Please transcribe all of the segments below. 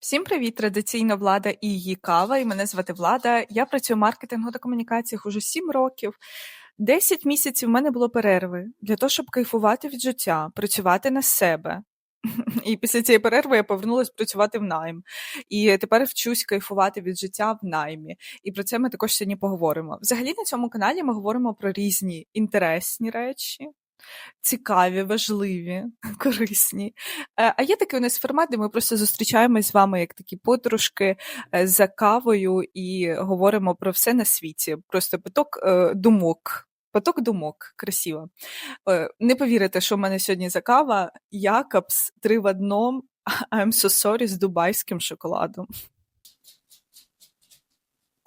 Всім привіт! Традиційно влада і її кава. І мене звати Влада. Я працюю в маркетингу та комунікаціях уже 7 років. 10 місяців в мене було перерви для того, щоб кайфувати від життя, працювати на себе. І після цієї перерви я повернулася працювати в найм. І тепер вчусь кайфувати від життя в наймі. І про це ми також сьогодні поговоримо. Взагалі на цьому каналі ми говоримо про різні інтересні речі, цікаві, важливі, корисні. Е, А є такий у нас формат, де ми просто зустрічаємось з вами як такі подружки е, за кавою і говоримо про все на світі. Просто поток е, думок. Поток думок, красиво. Не повірите, що в мене сьогодні за кава Якобс три в одному I'm so sorry з дубайським шоколадом.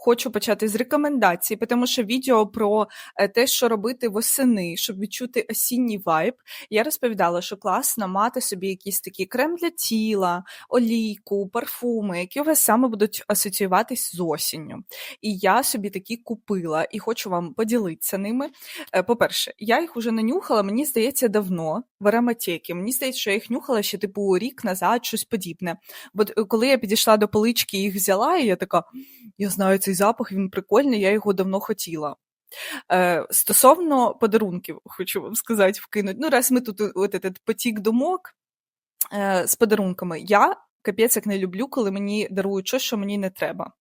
Хочу почати з рекомендацій, тому що відео про е, те, що робити восени, щоб відчути осінній вайб. Я розповідала, що класно мати собі якийсь такий крем для тіла, олійку, парфуми, які у вас саме будуть асоціюватись з осінню. І я собі такі купила і хочу вам поділитися ними. Е, По-перше, я їх уже нанюхала, мені здається, давно в ароматекі. Мені здається, що я їх нюхала ще типу рік назад, щось подібне. Бо е, коли я підійшла до полички і їх взяла, і я така, я знаю цей запах, він прикольний, я його давно хотіла. Е, стосовно подарунків, хочу вам сказати, вкинуть. Ну, раз ми тут е, от этот потік думок е, з подарунками, я капець як не люблю, коли мені дарують щось, що мені не треба.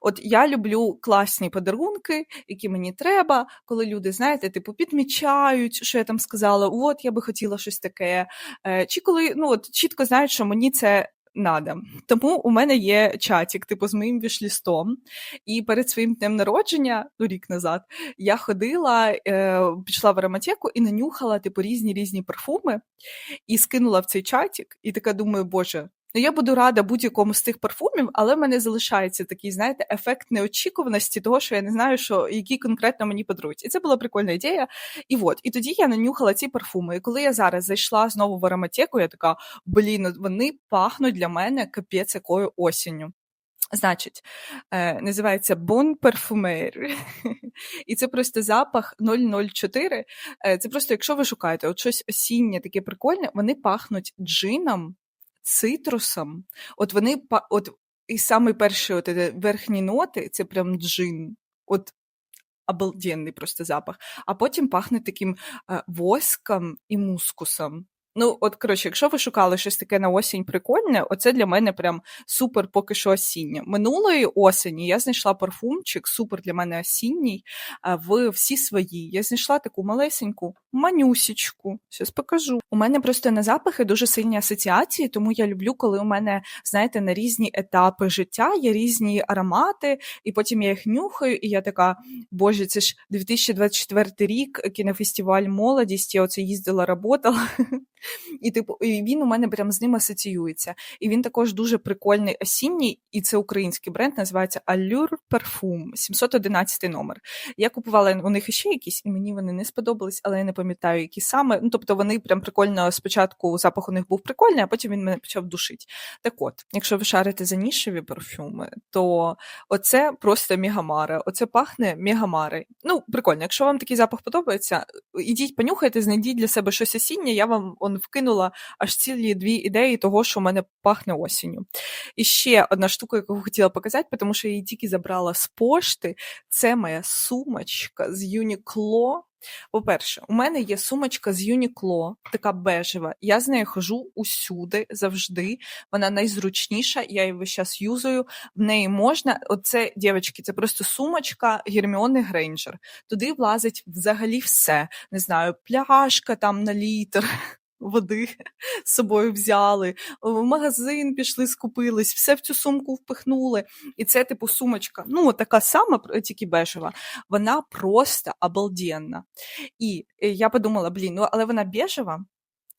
От я люблю класні подарунки, які мені треба, коли люди, знаєте, типу, підмічають, що я там сказала, от я би хотіла щось таке. Е, чи коли ну, от, чітко знають, що мені це надо. Тому у мене є чатик, типу, з моїм вішлістом. І перед своїм днем народження, ну рік назад, я ходила, е, пішла в ароматеку і нанюхала типу різні різні парфуми і скинула в цей чатик, і така думаю, боже. Ну, я буду рада будь-якому з тих парфумів, але в мене залишається такий, знаєте, ефект неочікуваності того, що я не знаю, що які конкретно мені подарують. І це була прикольна ідея. І от, і тоді я нанюхала ці парфуми. І коли я зараз зайшла знову в ароматеку, я така, блін, вони пахнуть для мене капець якою осінню. Значить, е, називається Bon Parfumer. І це просто запах 004. Е, це просто, якщо ви шукаєте от щось осіннє, таке прикольне, вони пахнуть джином, цитрусом. От вони от, і саме перші от, верхні ноти це прям джин. От обалденний просто запах. А потім пахне таким е, воском і мускусом. Ну, от, коротше, якщо ви шукали щось таке на осінь прикольне, оце для мене прям супер поки що осіннє. Минулої осені я знайшла парфумчик, супер для мене осінній, в всі свої. Я знайшла таку малесеньку манюсічку. Щас покажу. У мене просто на запахи дуже сильні асоціації, тому я люблю, коли у мене, знаєте, на різні етапи життя є різні аромати, і потім я їх нюхаю, і я така, боже, це ж 2024 рік, кінофестиваль молодість, я оце їздила, работала. І типу, і він у мене прям з ним асоціюється. І він також дуже прикольний осінній, і це український бренд, називається Allure Parfum, 711 номер. Я купувала у них іще якісь, і мені вони не сподобались, але я не пам'ятаю, які саме. Ну, тобто вони прям прикольно спочатку запах у них був прикольний, а потім він мене почав душити. Так от, якщо ви шарите за нішеві парфюми, то оце просто мегамари. Оце пахне мегамари. Ну, прикольно, якщо вам такий запах подобається, ідіть понюхайте, знайдіть для себе щось осіннє. Я вам он вкинула аж цілі дві ідеї того, що в мене пахне осінню. І ще одна штука, яку хотіла показати, тому що я її тільки забрала з пошти. Це моя сумочка з Uniqlo. По-перше, у мене є сумочка з Uniqlo, така бежева. Я з нею хожу усюди, завжди. Вона найзручніша, я її весь час юзаю. В неї можна. Оце, дівчатки, це просто сумочка Герміони Грейнджер. Туди влазить взагалі все. Не знаю, пляшка там на літр. Води з собою взяли, в магазин пішли, скупились, все в цю сумку впихнули. І це, типу, сумочка, ну, така сама, тільки бежева, вона просто обалденна. І е, я подумала, блін, ну але вона бежева,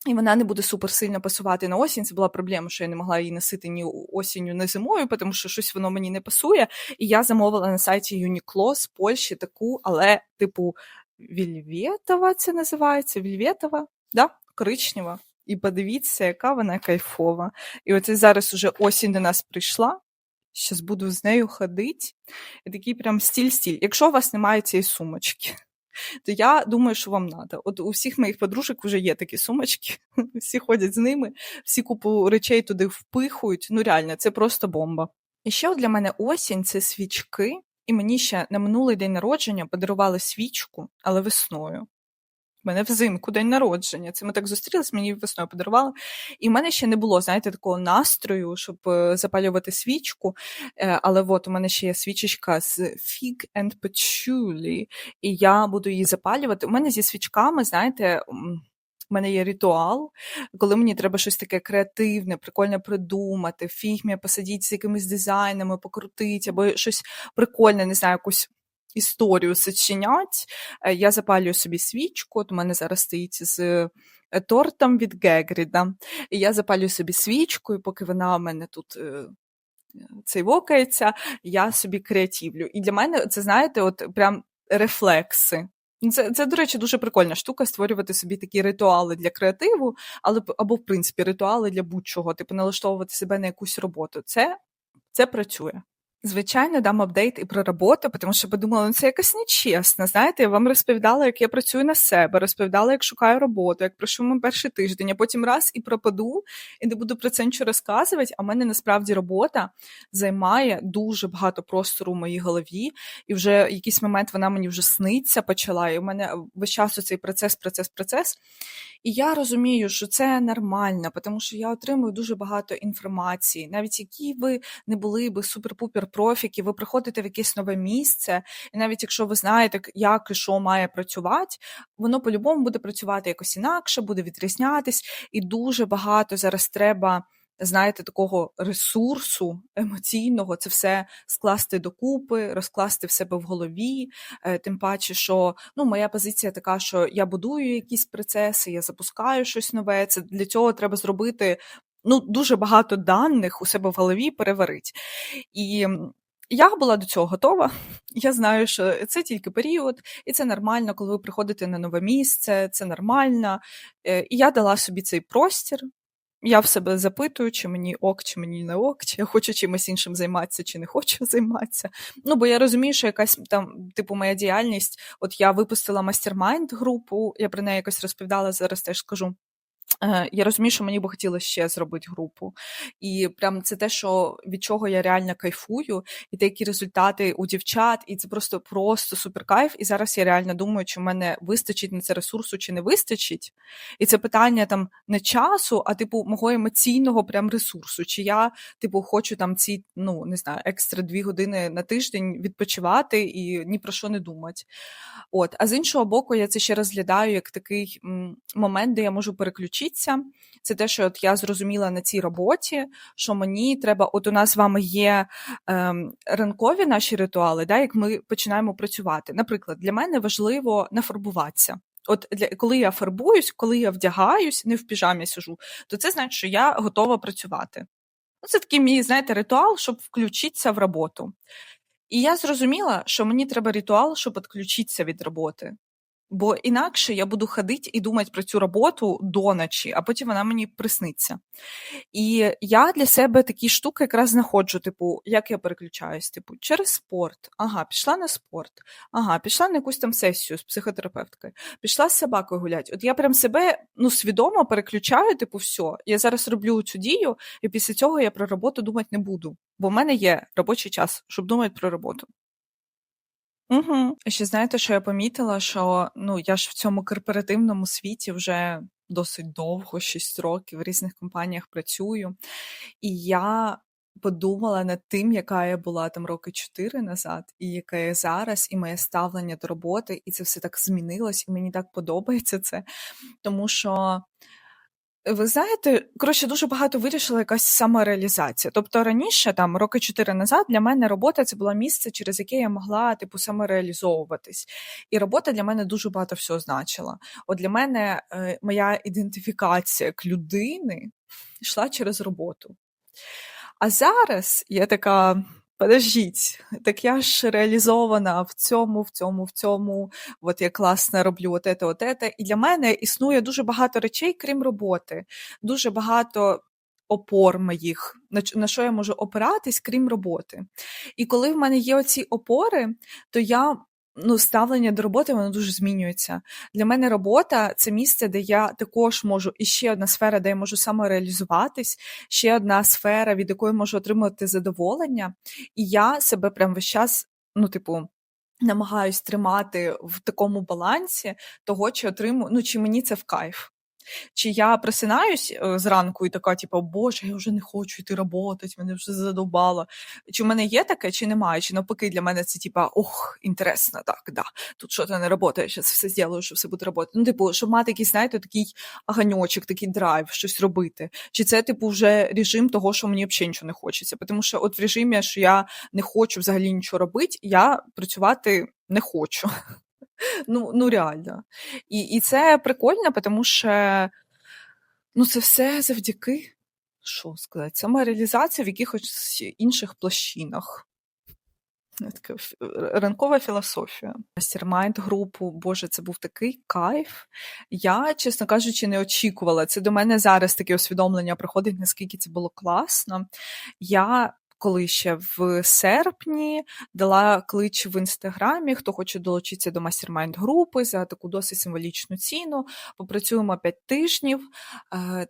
і вона не буде супер сильно пасувати на осінь. Це була проблема, що я не могла її носити ні осінню, ні зимою, тому що щось воно мені не пасує. І я замовила на сайті Uniqlo з Польщі таку, але, типу, вільветова це називається. Вільветова, да? Коричнева. І подивіться, яка вона кайфова. І оце зараз уже осінь до нас прийшла. Щас буду з нею ходити. І такий прям стіль-стіль. Якщо у вас немає цієї сумочки, то я думаю, що вам надо. От у всіх моїх подружок вже є такі сумочки, всі ходять з ними, всі купу речей туди впихують. Ну реально, це просто бомба. І ще для мене осінь це свічки, і мені ще на минулий день народження подарували свічку, але весною. У мене взимку день народження. Це ми так зустрілись, мені весною подарували. І в мене ще не було, знаєте, такого настрою, щоб е, запалювати свічку. Е, Але от у мене ще є свічечка з Fig and Patchouli, і я буду її запалювати. У мене зі свічками, знаєте, у мене є ритуал, коли мені треба щось таке креативне, прикольне придумати, фігмія посидіти з якимись дизайнами, покрутити, або щось прикольне, не знаю, якусь історію сочинять. Е, Я запалюю собі свічку, от у мене зараз стоїть з е, тортом від Гегріда. І я запалюю собі свічку, і поки вона у мене тут. е, Цей вокається, я собі креативлю. І для мене це, знаєте, от прям рефлекси. Ну, Це, це, до речі, дуже прикольна штука створювати собі такі ритуали для креативу, але або, в принципі, ритуали для будь-чого, типу налаштовувати себе на якусь роботу. Це, це працює. Звичайно, дам апдейт і про роботу, тому що подумала, ну це якось нечесно. Знаєте, я вам розповідала, як я працюю на себе, розповідала, як шукаю роботу, як пройшов мій перший тиждень, а потім раз і пропаду, і не буду про це нічого розказувати. А в мене насправді робота займає дуже багато простору в моїй голові, і вже в якийсь момент вона мені вже сниться почала. І у мене весь час цей процес, процес, процес. І я розумію, що це нормально, тому що я отримую дуже багато інформації, навіть які ви не були би супер-пупер профіки, ви приходите в якесь нове місце, і навіть якщо ви знаєте, як і що має працювати, воно по-любому буде працювати якось інакше, буде відрізнятись, і дуже багато зараз треба. Знаєте, такого ресурсу емоційного, це все скласти докупи, розкласти в себе в голові. Е, Тим паче, що ну, моя позиція така, що я будую якісь процеси, я запускаю щось нове. Це для цього треба зробити ну, дуже багато даних у себе в голові переварити. І я була до цього готова. Я знаю, що це тільки період, і це нормально, коли ви приходите на нове місце, це нормально. Е, І я дала собі цей простір. Я в себе запитую, чи мені ок, чи мені не ок, чи я хочу чимось іншим займатися, чи не хочу займатися. Ну, бо я розумію, що якась там, типу, моя діяльність, от я випустила мастер-майнд групу, я про неї якось розповідала, зараз теж скажу. Е, Я розумію, що мені би хотілося ще зробити групу. І прям це те, що від чого я реально кайфую, і деякі результати у дівчат, і це просто просто супер кайф. І зараз я реально думаю, чи в мене вистачить на це ресурсу, чи не вистачить. І це питання там не часу, а типу мого емоційного прям ресурсу. Чи я, типу, хочу там ці, ну не знаю, екстра дві години на тиждень відпочивати і ні про що не думати. От, а з іншого боку, я це ще розглядаю як такий момент, де я можу переключитися. Це те, що от я зрозуміла на цій роботі, що мені треба, от у нас з вами є ем, ранкові наші ритуали, да, як ми починаємо працювати. Наприклад, для мене важливо нафарбуватися. От для коли я фарбуюсь, коли я вдягаюсь, не в піжамі сижу, то це значить, що я готова працювати. Ну, це такий мій, знаєте, ритуал, щоб включитися в роботу. І я зрозуміла, що мені треба ритуал, щоб відключитися від роботи. Бо інакше я буду ходити і думати про цю роботу до ночі, а потім вона мені присниться. І я для себе такі штуки якраз знаходжу, типу, як я переключаюсь, типу, через спорт. Ага, пішла на спорт, ага, пішла на якусь там сесію з психотерапевткою, пішла з собакою гуляти. От я прям себе ну, свідомо переключаю, типу, все. Я зараз роблю цю дію, і після цього я про роботу думати не буду. Бо в мене є робочий час, щоб думати про роботу. Угу. Ще знаєте, що я помітила, що ну я ж в цьому корпоративному світі вже досить довго, 6 років в різних компаніях працюю, і я подумала над тим, яка я була там роки 4 назад, і яка я зараз, і моє ставлення до роботи, і це все так змінилось, і мені так подобається це, тому що. Ви знаєте, коротше, дуже багато вирішила якась самореалізація. Тобто раніше, там роки чотири назад, для мене робота це було місце, через яке я могла типу самореалізовуватись. І робота для мене дуже багато всього значила. От для мене е, моя ідентифікація як людини йшла через роботу. А зараз я така. Подождіть, так я ж реалізована в цьому, в цьому, в цьому. От я класно роблю от це, це. І для мене існує дуже багато речей, крім роботи, дуже багато опор моїх, на що я можу опиратись, крім роботи. І коли в мене є оці опори, то я ну, ставлення до роботи воно дуже змінюється. Для мене робота це місце, де я також можу, і ще одна сфера, де я можу самореалізуватись, ще одна сфера, від якої можу отримувати задоволення. І я себе прям весь час, ну, типу, намагаюсь тримати в такому балансі того, чи отримую, ну, чи мені це в кайф. Чи я просинаюсь е, зранку і така, типу, Боже, я вже не хочу йти працювати, мене вже задовбало. Чи в мене є таке, чи немає? Чи навпаки для мене це типа, ох, інтересно, так, да, тут що щось не працює, зараз все зроблю, що все буде працювати. Ну, типу, щоб мати якийсь, знаєте, такий аганьочок, такий драйв, щось робити. Чи це, типу, вже режим того, що мені взагалі нічого не хочеться? Тому що от в режимі, що я не хочу взагалі нічого робити, я працювати не хочу. Ну ну реально. І і це прикольно, тому що ну, це все завдяки, що сказати, самореалізації в якихось інших площинах. Така ранкова філософія. Мастермайнд групу, Боже, це був такий кайф. Я, чесно кажучи, не очікувала. Це до мене зараз таке усвідомлення приходить, наскільки це було класно. Я коли ще в серпні дала клич в інстаграмі, хто хоче долучитися до мастермайнд групи за таку досить символічну ціну. Попрацюємо 5 тижнів. Е,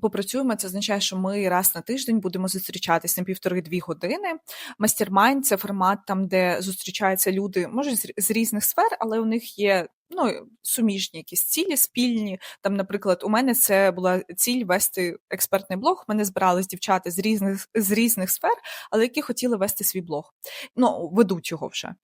попрацюємо, це означає, що ми раз на тиждень будемо зустрічатись на півтори-дві години. Мастермайнд це формат там, де зустрічаються люди, може з різних сфер, але у них є ну, суміжні якісь цілі, спільні. Там, наприклад, у мене це була ціль вести експертний блог. Мене збирались дівчата з різних з різних сфер, але які хотіли вести свій блог. Ну, ведуть його вже.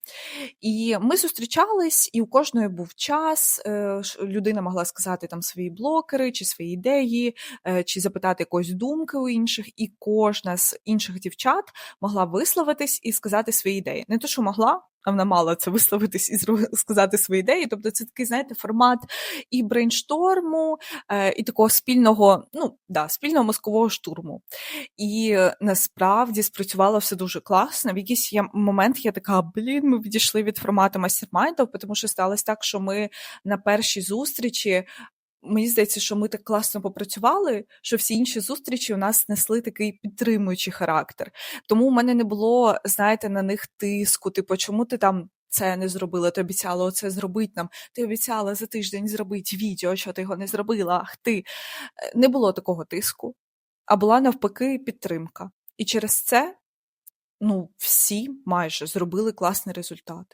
І ми зустрічались, і у кожної був час. Е, людина могла сказати там свої блокери чи свої ідеї, е, чи запитати якоїсь думки у інших, і кожна з інших дівчат могла висловитись і сказати свої ідеї. Не то, що могла, вона мала це висловитись і сказати свої ідеї. Тобто, це такий, знаєте, формат і брейншторму, е, і такого спільного, ну да, спільного мозкового штурму. І насправді спрацювало все дуже класно. В якийсь я момент я така, блін, ми відійшли від формату мастермайндів, тому що сталося так, що ми на першій зустрічі Мені здається, що ми так класно попрацювали, що всі інші зустрічі у нас несли такий підтримуючий характер. Тому у мене не було, знаєте, на них тиску, типу, чому ти там це не зробила, ти обіцяла оце зробити нам, ти обіцяла за тиждень зробити відео, що ти його не зробила, ах ти. Е, не було такого тиску, а була навпаки підтримка. І через це Ну, всі майже зробили класний результат.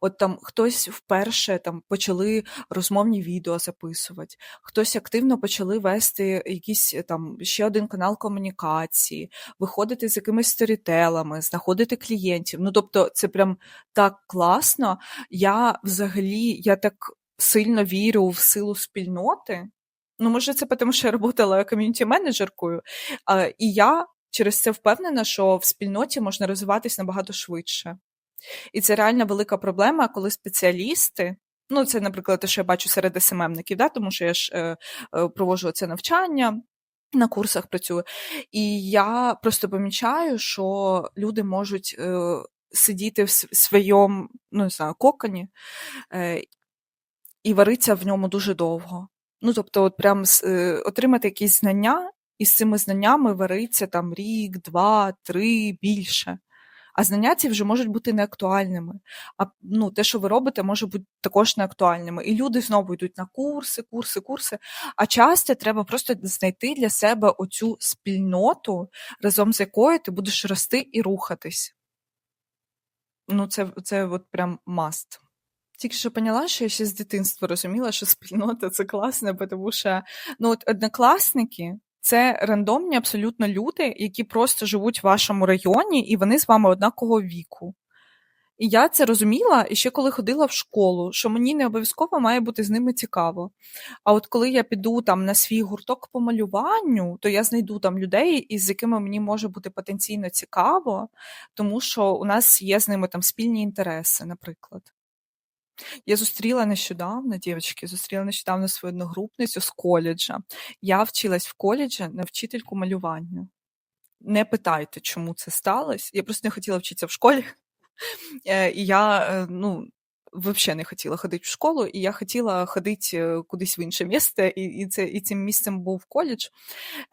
От там хтось вперше там почали розмовні відео записувати, хтось активно почали вести якийсь е, там ще один канал комунікації, виходити з якимись сторітелами, знаходити клієнтів. Ну тобто, це прям так класно. Я взагалі я так сильно вірю в силу спільноти. Ну, може, це тому, що я працювала ком'юніті менеджеркою, і я через це впевнена, що в спільноті можна розвиватись набагато швидше. І це реально велика проблема, коли спеціалісти. Ну, це, наприклад, те, що я бачу серед СММників, да, тому що я ж е, е, проводжу це навчання, на курсах працюю. І я просто помічаю, що люди можуть е, сидіти в своєму ну, не знаю, коконі е, і варитися в ньому дуже довго. Ну, тобто, от прям е, отримати якісь знання і з цими знаннями вариться там рік, два, три, більше. А знання ці вже можуть бути неактуальними. А ну, те, що ви робите, може бути також неактуальними. І люди знову йдуть на курси, курси, курси. А часто треба просто знайти для себе оцю спільноту, разом з якою ти будеш рости і рухатись. Ну, це це от прям маст. Тільки що поняла, що я ще з дитинства розуміла, що спільнота це класно, тому що ну, от однокласники це рандомні абсолютно люди, які просто живуть в вашому районі, і вони з вами однакового віку. І я це розуміла ще коли ходила в школу, що мені не обов'язково має бути з ними цікаво. А от коли я піду там на свій гурток по малюванню, то я знайду там людей, із якими мені може бути потенційно цікаво, тому що у нас є з ними там спільні інтереси, наприклад. Я зустріла нещодавно, дівчатки, зустріла нещодавно свою одногрупницю з коледжа. Я вчилась в коледжі на вчительку малювання. Не питайте, чому це сталося. Я просто не хотіла вчитися в школі. Е, і я, е, ну, Взагалі не хотіла ходити в школу, і я хотіла ходити е, кудись в інше місце, і і, це, і цим місцем був коледж.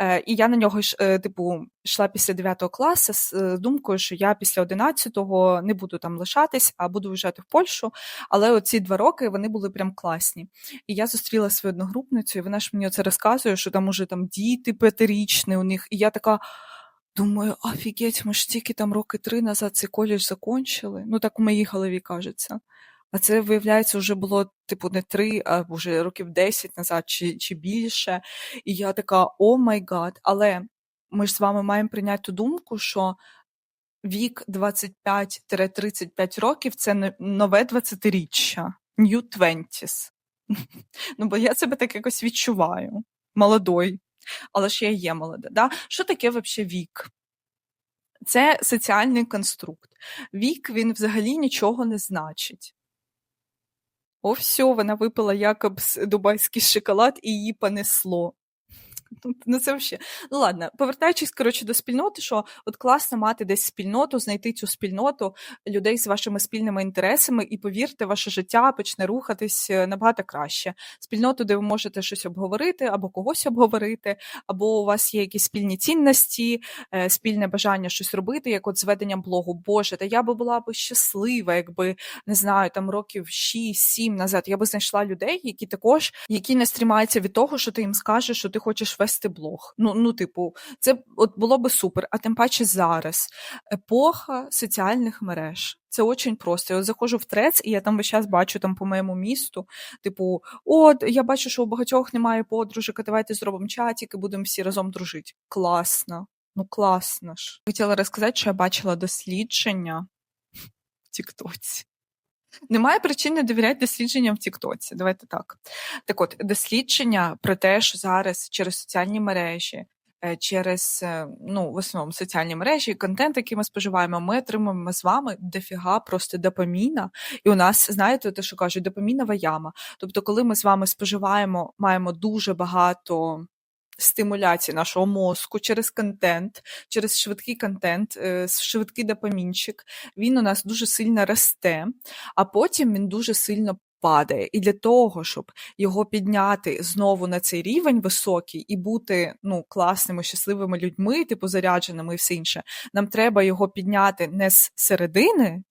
Е, І я на нього е, типу, йшла після 9 класу з е, думкою, що я після 11-го не буду там лишатись, а буду виїжджати в Польщу. Але оці два роки вони були прям класні. І я зустріла свою одногрупницю, і вона ж мені це розказує, що там уже там діти п'ятирічні у них. І я така. Думаю, офігеть, ми ж тільки там роки три назад цей коледж закончили. Ну, так у моїй голові кажеться. А це, виявляється, вже було, типу, не три, а вже років 10 назад чи чи більше. І я така, о май гад. Але ми ж з вами маємо прийняти ту думку, що вік 25-35 років це нове 20-річчя, New 20s. Ну, бо я себе так якось відчуваю. Молодой. Але ж я є молода. Да? Що таке взагалі вік? Це соціальний конструкт. Вік він взагалі нічого не значить. О, все, вона випила Якобс дубайський шоколад і її понесло. Ну, це взагалі. Ну ладно, повертаючись коротше, до спільноти, що от класно мати десь спільноту, знайти цю спільноту людей з вашими спільними інтересами, і повірте, ваше життя почне рухатись е, набагато краще. Спільноту, де ви можете щось обговорити, або когось обговорити, або у вас є якісь спільні цінності, е, спільне бажання щось робити, як от зведенням блогу. Боже, та я би була б щаслива, якби не знаю, там років 6-7 назад. Я би знайшла людей, які також які не стрімаються від того, що ти їм скажеш, що ти хочеш вести блог. Ну, ну, типу, це от було би супер. А тим паче зараз епоха соціальних мереж. Це очень просто. Я от заходжу в трец, і я там весь час бачу там по моєму місту. Типу, от я бачу, що у багатьох немає подружок, а давайте зробимо чатик і будемо всі разом дружити. Класно. Ну, класно ж. Хотіла розказати, що я бачила дослідження в Тіктоці. Немає причин не довіряти дослідженням в Тіктоці. Давайте так. Так от, дослідження про те, що зараз через соціальні мережі, е, через е, ну, в основному соціальні мережі, контент, який ми споживаємо, ми отримуємо з вами дофіга просто допаміна. І у нас, знаєте, те, що кажуть, допамінова яма. Тобто, коли ми з вами споживаємо, маємо дуже багато стимуляції нашого мозку через контент, через швидкий контент, е, швидкий допамінчик, він у нас дуже сильно росте, а потім він дуже сильно падає. І для того, щоб його підняти знову на цей рівень високий і бути ну, класними, щасливими людьми, типу зарядженими і все інше, нам треба його підняти не з середини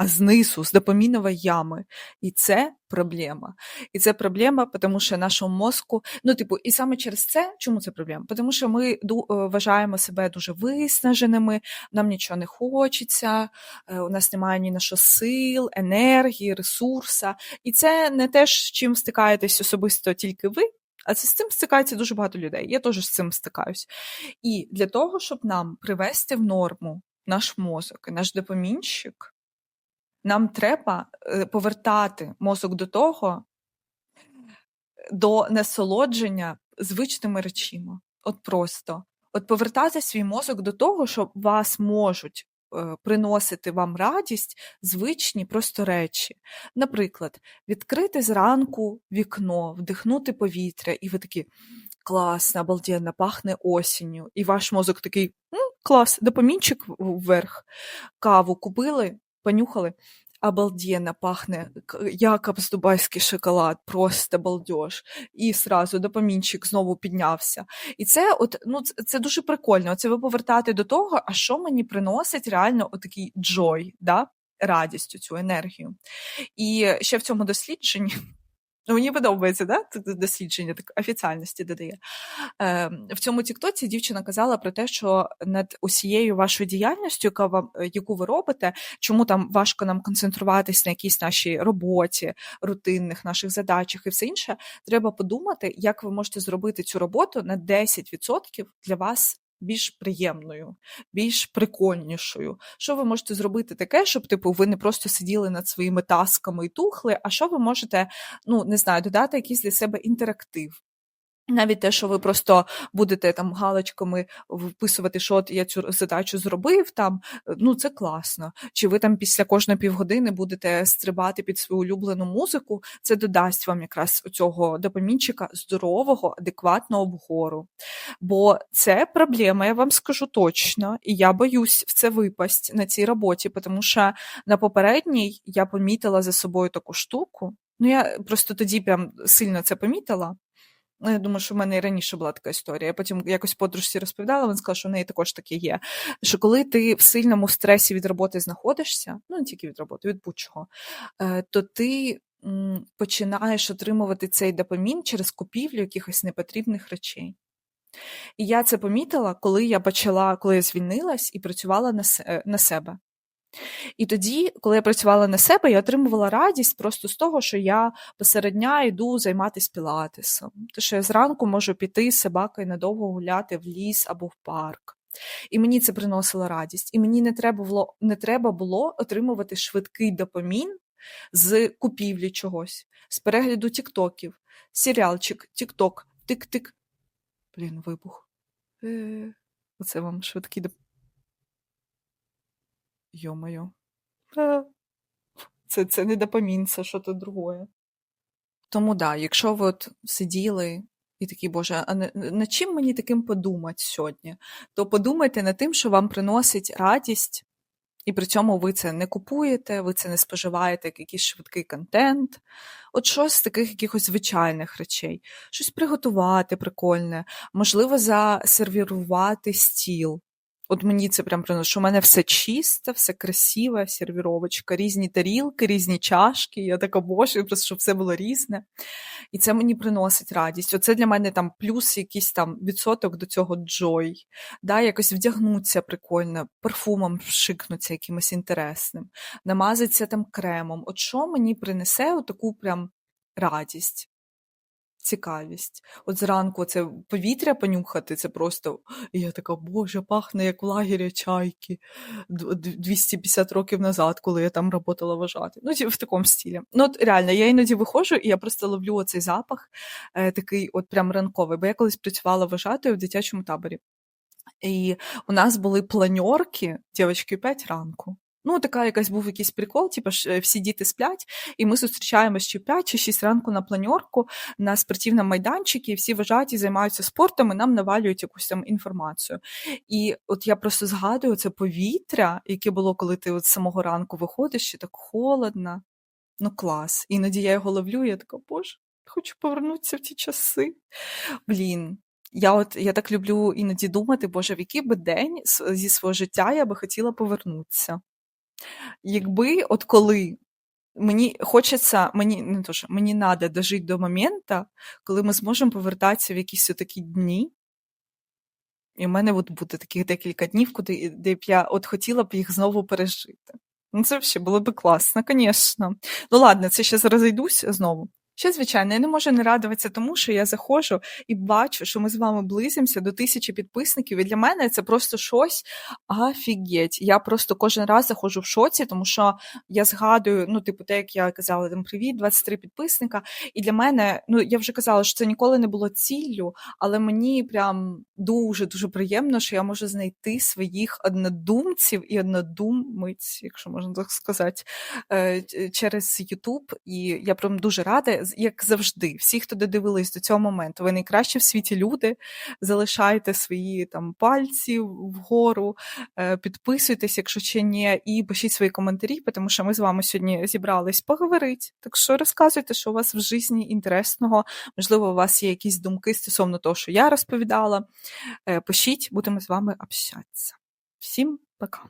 а знизу, з допамінової ями. І це проблема. І це проблема, тому що нашому мозку, ну, типу, і саме через це, чому це проблема? Тому що ми е, вважаємо себе дуже виснаженими, нам нічого не хочеться, е, у нас немає ні на що сил, енергії, ресурса. І це не те, з чим стикаєтесь особисто тільки ви. А це з цим стикається дуже багато людей. Я теж з цим стикаюсь. І для того, щоб нам привести в норму наш мозок і наш допомінщик, нам треба е, повертати мозок до того, до насолодження звичними речима. От просто. От повертати свій мозок до того, що вас можуть е, приносити вам радість звичні просто речі. Наприклад, відкрити зранку вікно, вдихнути повітря, і ви такі класно, обалденно, пахне осінню. І ваш мозок такий клас, допомінчик вверх, каву купили, понюхали. Обалденно пахне Якобс дубайський шоколад, просто балдеж. І сразу допамінчик знову піднявся. І це от, ну, це дуже прикольно. Це ви повертати до того, а що мені приносить реально отакий джой, да? радість, цю енергію. І ще в цьому дослідженні Ну, Мені подобається, да? Дослідження так офіціальності додає. Е, В цьому Тіктоці дівчина казала про те, що над усією вашою діяльністю, яка вам, е, яку ви робите, чому там важко нам концентруватись на якійсь нашій роботі, рутинних наших задачах і все інше, треба подумати, як ви можете зробити цю роботу на 10% для вас більш приємною, більш прикольнішою. Що ви можете зробити таке, щоб типу ви не просто сиділи над своїми тасками і тухли, а що ви можете, ну не знаю, додати якийсь для себе інтерактив. Навіть те, що ви просто будете там галочками вписувати, що от я цю задачу зробив там, ну це класно. Чи ви там після кожної півгодини будете стрибати під свою улюблену музику, це додасть вам якраз цього допомінчика здорового, адекватного вгору. Бо це проблема, я вам скажу точно, і я боюсь в це випасть на цій роботі, тому що на попередній я помітила за собою таку штуку. Ну, я просто тоді прям сильно це помітила. Ну, я думаю, що в мене і раніше була така історія. Я потім якось подружці розповідала, вона сказала, що в неї також таке є. Що коли ти в сильному стресі від роботи знаходишся, ну не тільки від роботи, від будь-чого, е, то ти починаєш отримувати цей допамін через купівлю якихось непотрібних речей. І я це помітила, коли я почала, коли я звільнилась і працювала на, е, на себе. І тоді, коли я працювала на себе, я отримувала радість просто з того, що я посеред дня йду займатися пілатесом. Те, що я зранку можу піти з собакою надовго гуляти в ліс або в парк. І мені це приносило радість. І мені не треба було не треба було отримувати швидкий допомін з купівлі чогось, з перегляду тіктоків, серіалчик, тікток, тик-тик. Блін, вибух. Е, Оце вам швидкий допомін. Йо-моє. Це це не допамін, це що то другое. Тому да, якщо ви от сиділи і такі, Боже, а над чим мені таким подумати сьогодні, то подумайте над тим, що вам приносить радість, і при цьому ви це не купуєте, ви це не споживаєте як якийсь швидкий контент, от щось з таких якихось звичайних речей, щось приготувати прикольне, можливо, засервірувати стіл. От мені це прям приносить, що у мене все чисте, все красиве, сервіровочка, різні тарілки, різні чашки. Я така боже, просто щоб все було різне. І це мені приносить радість. Оце для мене там плюс якийсь там відсоток до цього джой. Да, Якось вдягнуться прикольно, парфумом шикнуться якимось інтересним, намазатися там кремом. От що мені принесе таку прям радість? Цікавість. От зранку це повітря понюхати, це просто. І я така, боже, пахне як в лагері чайки 250 років назад, коли я там працювала вважати. Ну, в такому стілі. Ну, от реально, я іноді виходжу, і я просто ловлю оцей запах, е, такий от прям ранковий, бо я колись працювала вважатою в дитячому таборі. І у нас були планьорки, дівчатки, 5 ранку. Ну, така якась був якийсь прикол, типу, е, всі діти сплять, і ми зустрічаємось чи 5 чи 6 ранку на планьорку на спортивному майданчику, і всі вважають і займаються спортом, і нам навалюють якусь там інформацію. І от я просто згадую це повітря, яке було, коли ти от з самого ранку виходиш, ще так холодно. Ну, клас. Іноді я його ловлю, я така, боже, хочу повернутися в ті часи. Блін. Я от я так люблю іноді думати, боже, в який би день зі свого життя я би хотіла повернутися. Якби от коли мені хочеться, мені не то, що мені треба дожити до моменту, коли ми зможемо повертатися в якісь такі дні. І в мене от буде таких декілька днів, куди де б я от хотіла б їх знову пережити. Ну, це взагалі було б класно, звісно. Ну ладно, це ще зараз зайдусь знову. Ще, звичайно, я не можу не радуватися тому, що я заходжу і бачу, що ми з вами близимося до тисячі підписників. І для мене це просто щось офігеть. Я просто кожен раз заходжу в шоці, тому що я згадую, ну, типу, те, як я казала, там привіт, 23 підписника. І для мене, ну я вже казала, що це ніколи не було ціллю, але мені прям дуже дуже приємно, що я можу знайти своїх однодумців і однодумиць, якщо можна так сказати, е, через Ютуб. І я прям дуже рада як завжди, всі, хто додивились до цього моменту, ви найкращі в світі люди. Залишайте свої там пальці вгору, е, підписуйтесь, якщо ще ні, і пишіть свої коментарі, тому що ми з вами сьогодні зібрались поговорити. Так що розказуйте, що у вас в житті інтересного, можливо, у вас є якісь думки стосовно того, що я розповідала. Е, пишіть, будемо з вами общатися. Всім пока.